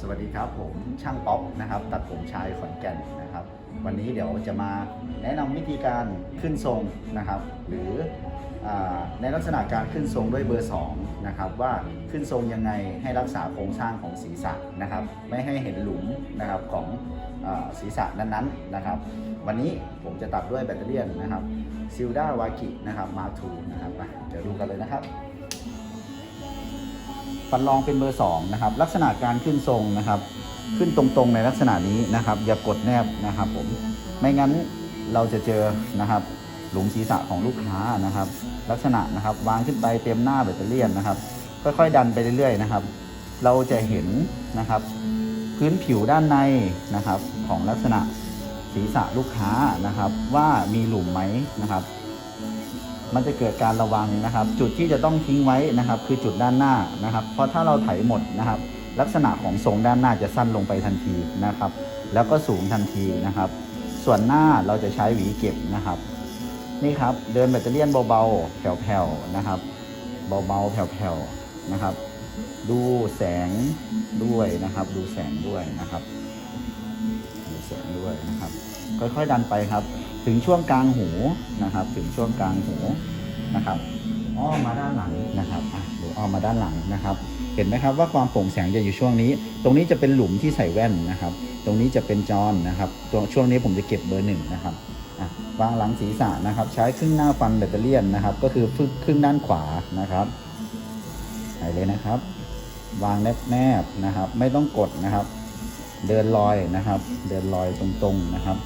สวัสดีครับผมช่างป๊อปนะครับ ตัดผมชายขอนแก่นนะครับ วันนี้เดี๋ยวจะมาแนะนำวิธีการขึ้นทรงนะครับ หรืออในลักษณะการขึ้นทรงด้วยเบอร์2นะครับว่าขึ้นทรงยังไงให้รักษาโครงสร้างของศีรษะนะครับ ไม่ให้เห็นหลุมนะครับของอศีรษะนั้นๆนะครับ วันนี้ผมจะตัดด้วยแบตเตอรี่นะครับซิลดาวากินะครับมาทูนะครับมาเดี๋ยวดูกันเลยนะครับ ฟันรองเป็นเบอร์2นะครับลักษณะการขึ้นทรงนะครับ ขึ้นตรงๆในลักษณะนี้นะครับ อย่ากดแนบนะครับผมไม่งั้นเราจะเจอนะครับ หลุมศีรษะของลูกค้านะครับ ลักษณะนะครับวางขึ้นไปเต็มหน้าแบตเตอรี่ยนนะครับ ค่อยๆดันไปเรื่อยๆนะครับ เราจะเห็นนะครับ พื้นผิวด้านในนะครับ ของลักษณะศีรษะลูกค้านะครับ ว่ามีหลุมไหมนะครับ มันจะเกิดการระวังนะครับ จุดที่จะต้องทิ้งไว้นะครับ คือจุดด้านหน้านะครับ เพราะถ้าเราไถหมดนะครับ ลักษณะของทรงด้านหน้าจะสั้นลงไปทันทีนะครับ แล้วก็สูงทันทีนะครับ ส่วนหน้าเราจะใช้หวีเก็บนะครับ นี่ครับเดินแบตเตอรี่เบาๆ แผ่วๆนะครับ เบาๆแผ่วๆนะครับ ดูแสงด้วยนะครับ ดูแสงด้วยนะครับ ดูแสงด้วยนะครับ ค่อยๆดันไปครับ ถึงช่วงกลางหูนะครับ ถึงช่วงกลางหูนะครับอ้อมมาด้านหลังนะครับอะเดี๋ยวอ้อมมาด้านหลังนะครับ เห็นไหมครับว่าความโปร่งแสงจะอยู่ช่วงนี้ ตรงนี้จะเป็นหลุมที่ใส่แว่นนะครับ ตรงนี้จะเป็นจอนนะครับตัวช่วงนี้ผมจะเก็บเบอร์หนึ่งนะครับอะวางหลังศีรษะนะครับ ใช้ครึ่งหน้าฟันแบตเตอรี่ยนนะครับ ก็คือครึ่งด้านขวานะครับใส่เลยนะครับ วางแนบๆนะครับ ไม่ต้องกดนะครับ เดินลอยนะครับ เดินลอยตรงๆนะครับ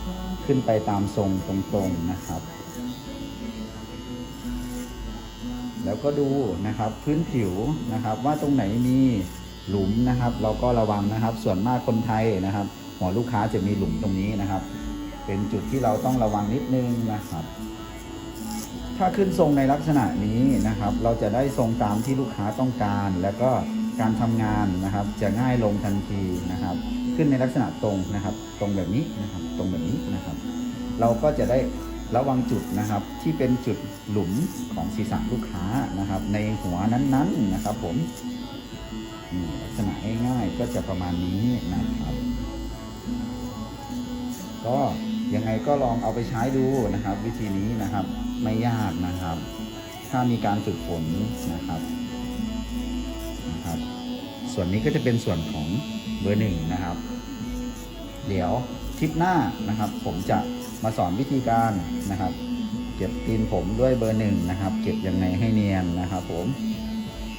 ขึ้นไปตามทรงตรงๆนะครับ แล้วก็ดูนะครับพื้นผิวนะครับว่าตรงไหนมีหลุมนะครับ เราก็ระวังนะครับ ส่วนมากคนไทยนะครับหัวลูกค้าจะมีหลุมตรงนี้นะครับ เป็นจุดที่เราต้องระวังนิดนึงนะครับ ถ้าขึ้นทรงในลักษณะนี้นะครับ เราจะได้ทรงตามที่ลูกค้าต้องการ แล้วก็การทำงานนะครับ จะง่ายลงทันทีนะครับ ขึ้นในลักษณะตรงนะครับ ตรงแบบนี้นะครับ ตรงแบบนี้นะครับ เราก็จะได้ระวังจุดนะครับ ที่เป็นจุดหลุมของศีรษะลูกค้านะครับ ในหัวนั้นๆนะครับ ผมลักษณะง่ายๆก็จะประมาณนี้นะครับ ก็ยังไงก็ลองเอาไปใช้ดูนะครับ วิธีนี้นะครับไม่ยากนะครับ ถ้ามีการฝึกฝนนะครับนะครับ ส่วนนี้ก็จะเป็นส่วนของ เบอร์หนึ่งนะครับ เดี๋ยวทริปหน้านะครับ ผมจะมาสอนวิธีการนะครับ เก็บตีนผมด้วยเบอร์หนึ่งนะครับ เก็บยังไงให้เนียนนะครับ ผม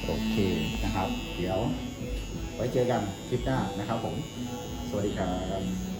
โอเคนะครับ เดี๋ยวไว้เจอกันคลิปหน้านะครับ ผม สวัสดีครับ